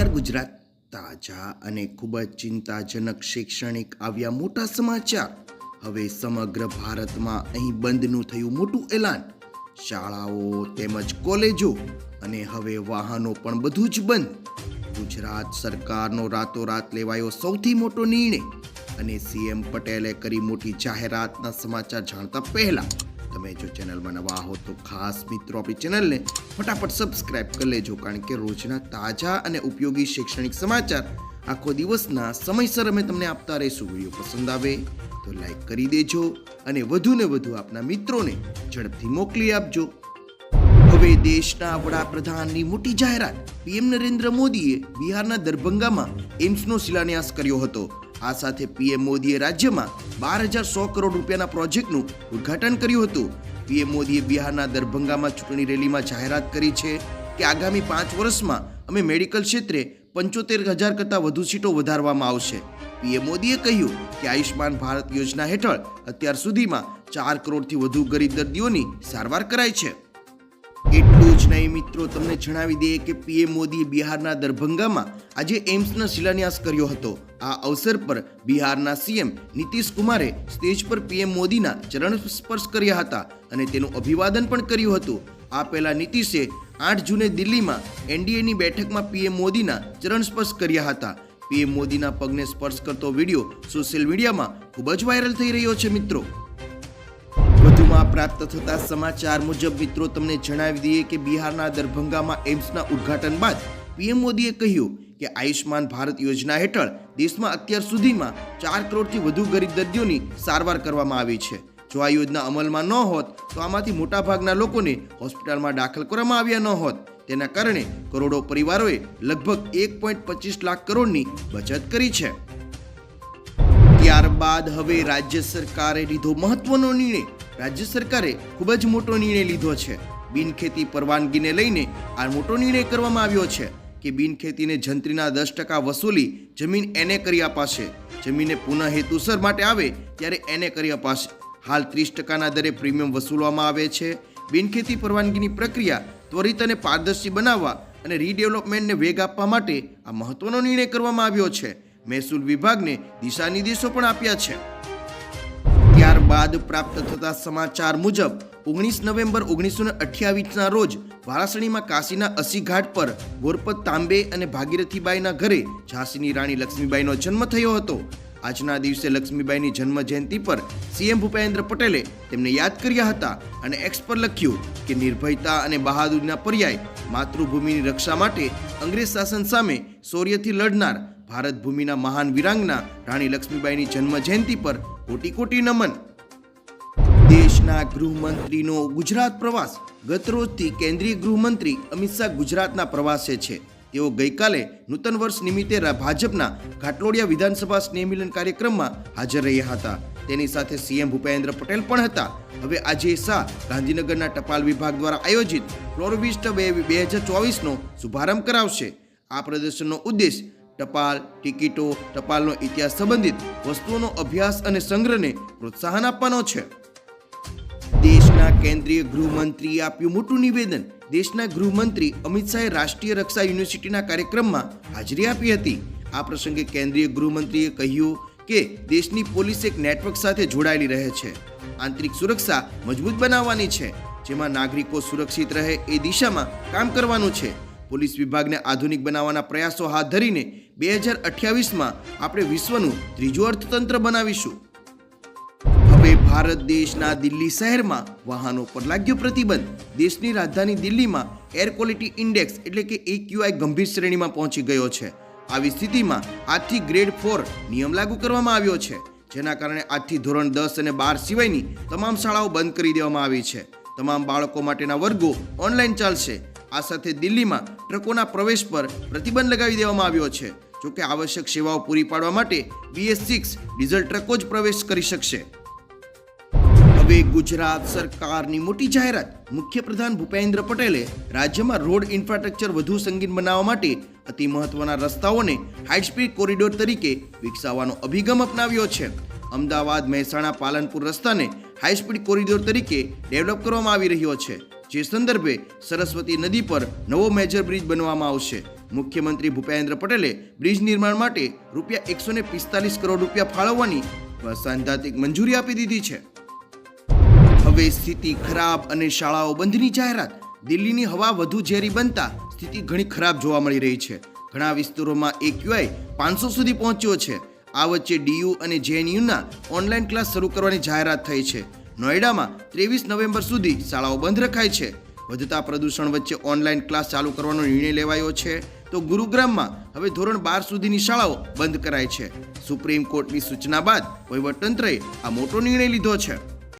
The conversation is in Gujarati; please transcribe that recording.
નમસ્કાર ગુજરાત તાજા અને ખૂબ જ ચિંતાજનક શૈક્ષણિક આવ્યા મોટા સમાચાર. હવે સમગ્ર ભારતમાં અહીં બંધનું થયું મોટું એલાન. શાળાઓ તેમજ કોલેજો અને હવે વાહનો પણ બધું જ બંધ. ગુજરાત સરકારનો રાતોરાત લેવાયો સૌથી મોટો નિર્ણય અને સીએમ પટેલે કરી મોટી જાહેરાતના સમાચાર જાણતા પહેલા તમે જો ચેનલમાં નવા હો તો ખાસ મિત્રો આપણી ચેનલને ફટાફટ સબસ્ક્રાઇબ કરી લેજો, કારણ કે રોજના તાજા અને ઉપયોગી શૈક્ષણિક સમાચાર આખો દિવસના સમયસર અમે તમને આપતા રહીશું. વીડિયો પસંદ આવે તો લાઈક કરી દેજો અને વધુ ને વધુ આપના મિત્રોને ઝડપથી મોકલી આપજો. હવે દેશના વડાપ્રધાનની મોટી જાહેરાત. પીએમ નરેન્દ્ર મોદીએ બિહારના દરભંગામાં એમ્સનો શિલાન્યાસ કર્યો હતો. આ સાથે પીએમ મોદીએ રાજ્યમાં બાર હજાર સો કરોડ રૂપિયાના પ્રોજેક્ટનું ઉદ્ઘાટન કર્યું હતું. પીએમ મોદીએ બિહારના દરભંગામાં ચૂંટણી રેલીમાં જાહેરાત કરી છે કે આગામી પાંચ વર્ષમાં અમે મેડિકલ ક્ષેત્રે પંચોતેર હજાર કરતાં વધુ સીટો વધારવામાં આવશે. પીએમ મોદીએ કહ્યું કે આયુષ્માન ભારત યોજના હેઠળ અત્યાર સુધીમાં ચાર કરોડથી વધુ ગરીબ દર્દીઓની સારવાર કરાઈ છે. જ મિત્રો, તમને જણાવી દઈએ કે પીએમ મોદીએ બિહારના દરભંગામાં આજે એમ્સનો શિલાન્યાસ કર્યો હતો. આ અવસર પર બિહારના સીએમ નીતિશ કુમારે સ્ટેજ પર પીએમ મોદીના ચરણ સ્પર્શ કર્યા હતા અને તેનું અભિવાદન પણ કર્યું હતું. આ પહેલા નીતિશે આઠ જૂને દિલ્હીમાં એનડીએની બેઠકમાં પીએમ મોદીના ચરણ સ્પર્શ કર્યા હતા. પીએમ મોદીના પગને સ્પર્શ કરતો વીડિયો સોશિયલ મીડિયામાં ખૂબ જ વાયરલ થઈ રહ્યો છે મિત્રો. વધુમાં પ્રાપ્ત થતા સમાચાર મુજબ, મિત્રો, તમને જણાવી દઈએ કે બિહારના દરભંગામાં એમ્સના ઉદ્ઘાટન બાદ પીએમ મોદીએ કહ્યું કે આયુષ્માન ભારત યોજના હેઠળ દેશમાં અત્યાર સુધીમાં ચાર કરોડથી વધુ ગરીબ દર્દીઓની સારવાર કરવામાં આવી છે. જો આ યોજના અમલમાં ન હોત, તો આમાંથી મોટાભાગના લોકોને હોસ્પિટલમાં દાખલ કરવામાં આવ્યા ન હોત. તેના કારણે કરોડો પરિવારોએ લગભગ એક પોઈન્ટ પચીસ લાખ કરોડની બચત કરી છે. ત્યારબાદ હવે રાજ્ય સરકારે લીધો મહત્વનો નિર્ણય. રાજ્ય સરકારે ખૂબ જ મોટો નિર્ણય લીધો છે. બિનખેતી પરવાનગીને લઈને આ મોટો નિર્ણય કરવામાં આવ્યો છે કે બિનખેતીને જંત્રીના દસ ટકા વસૂલી જમીન એને કરી અપાશે. જમીને પુનઃ હેતુસર માટે આવે ત્યારે એને કરી અપાશે. હાલ ત્રીસ ટકાના દરે પ્રીમિયમ વસૂલવામાં આવે છે. બિનખેતી પરવાનગીની પ્રક્રિયા ત્વરિત અને પારદર્શી બનાવવા અને રીડેવલપમેન્ટને વેગ આપવા માટે આ મહત્વનો નિર્ણય કરવામાં આવ્યો છે. મહેસૂલ વિભાગને દિશાનિર્દેશો પણ આપ્યા છે. ત્યારબાદ પ્રાપ્ત થતા સમાચાર મુજબ, ઓગણીસ નવેમ્બર ઓગણીસો ને અઠ્યાવીસના રોજ વારાસણીમાં કાશીના અસી ઘાટ પર ગોરપત તાંબે અને ભાગીરથીબાઈના ઘરે ઝાંસીની રાણી લક્ષ્મીબાઈનો જન્મ થયો હતો. આજના દિવસે લક્ષ્મીબાઈની જન્મ જયંતિ પર સીએમ ભૂપેન્દ્ર પટેલે તેમને યાદ કર્યા હતા અને એક્સ પર લખ્યું કે નિર્ભયતા અને બહાદુરીના પર્યાય માતૃભૂમિની રક્ષા માટે અંગ્રેજ શાસન સામે શૌર્યથી લડનાર ભારત ભૂમિના મહાન વિરાંગના રાણી લક્ષ્મીબાઈની જન્મ જયંતિ પર કોટી કોટી નમન દેશના ગૃહમંત્રીનો ગુજરાત પ્રવાસ. ગતરોજથી કેન્દ્રીય ગૃહમંત્રી અમિત શાહ ગુજરાતના પ્રવાસે છે. તેઓ ગઈકાલે નૂતન વર્ષ નિમિત્તે ભાજપના ઘાટલોડિયા વિધાનસભા સ્નેહમિલન કાર્યક્રમમાં હાજર રહ્યા હતા. તેની સાથે સીએમ ભૂપેન્દ્ર પટેલ પણ હતા. હવે આજે શાહ ગાંધીનગરના ટપાલ વિભાગ દ્વારા આયોજિત ફ્લોરવિસ્ટ બે બે હજાર ચોવીસનો શુભારંભ કરાવશે. આ પ્રદર્શનનો ઉદ્દેશ ટપાલ, ટિકિટો, ટપાલનો ઇતિહાસ સંબંધિત વસ્તુઓનો અભ્યાસ અને સંગ્રહને પ્રોત્સાહન આપવાનો છે. દેશના કેન્દ્રીય ગૃહમંત્રીએ આપ્યું મોટું નિવેદન. દેશના ગૃહમંત્રી અમિત શાહે રાષ્ટ્રીય રક્ષા યુનિવર્સિટીના કાર્યક્રમમાં હાજરી આપી હતી. આ પ્રસંગે કેન્દ્રીય ગૃહમંત્રીએ કહ્યું કે દેશની પોલીસ એક નેટવર્ક સાથે જોડાયેલી રહે છે. આંતરિક સુરક્ષા મજબૂત બનાવવાની છે. જેમાં નાગરિકો સુરક્ષિત રહે એ દિશામાં કામ કરવાનું છે. પોલીસ વિભાગને આધુનિક બનાવવાના પ્રયાસો હાથ ધરીને બે હજાર અઠ્યાવીસમાં આપણે વિશ્વનું ત્રીજું અર્થતંત્ર બનાવીશું. હવે ભારત દેશના દિલ્હી શહેરમાં વાહનો પર લાગ્યો પ્રતિબંધ. દેશની રાજધાની દિલ્હીમાં એર ક્વોલિટી ઇન્ડેક્સ એટલે કે એક્યુઆઈ ગંભીર શ્રેણીમાં પહોંચી ગયો છે. આવી સ્થિતિમાં આજથી ગ્રેડ ફોર નિયમ લાગુ કરવામાં આવ્યો છે, જેના કારણે આજથી ધોરણ દસ અને બાર સિવાયની તમામ શાળાઓ બંધ કરી દેવામાં આવી છે. તમામ બાળકો માટેના વર્ગો ઓનલાઈન ચાલશે. આ સાથે દિલ્હીમાં ટ્રકોના પ્રવેશ પર પ્રતિબંધ લગાવી દેવામાં આવ્યો છે. જોકે આવશ્યક સેવાઓ પૂરી પાડવા માટે બીએસ સિક્સ ડીઝલ ટ્રકો જ પ્રવેશ કરી શકશે. હવે ગુજરાત સરકારની મોટી જાહેરાત. મુખ્યપ્રધાન ભૂપેન્દ્ર પટેલે રાજ્યમાં રોડ ઇન્ફ્રાસ્ટ્રક્ચર વધુ સંગીન બનાવવા માટે અતિ મહત્વના રસ્તાઓને હાઈ સ્પીડ કોરિડોર તરીકે વિકસાવવાનો અભિગમ અપનાવ્યો છે. અમદાવાદ, મહેસાણા, પાલનપુર રસ્તાને હાઈ સ્પીડ કોરિડોર તરીકે ડેવલપ કરવામાં આવી રહ્યો છે, જે સંદર્ભે સરસ્વતી નદી પર નવો મેજર બ્રિજ બનવામાં આવશે. મુખ્યમંત્રી ભૂપેન્દ્ર પટેલે બ્રિજ નિર્માણ માટે રૂપિયા એકસો પિસ્તાલીસ કરોડ રૂપિયા ફાળવવાની સૈદ્ધાંતિક મંજૂરી આપી દીધી છે. હવે સ્થિતિ ખરાબ અને શાળાઓ બંધની જાહેરાત. દિલ્હીની હવા વધુ ઝેરી બનતા સ્થિતિ ઘણી ખરાબ જોવા મળી રહી છે. ઘણા વિસ્તારોમાં એક્યુઆઈ પાંચસો સુધી પહોંચ્યો છે. આ વચ્ચે ડીયુ અને જેએનયુના ઓનલાઈન ક્લાસ શરૂ કરવાની જાહેરાત થઈ છે. નોઈડામાં ત્રેવીસ નવેમ્બર સુધી શાળાઓ બંધ રખાય છે. વધતા પ્રદૂષણ વચ્ચે ઓનલાઈન ક્લાસ ચાલુ કરવાનો નિર્ણય લેવાયો છે. તો ગુરુગ્રામમાં હવે ધોરણ બાર સુધીની શાળાઓ બંધ કરાય છે. સુપ્રીમ કોર્ટની સૂચના બાદ વહીવટતંત્રએ આ મોટો નિર્ણય લીધો છે.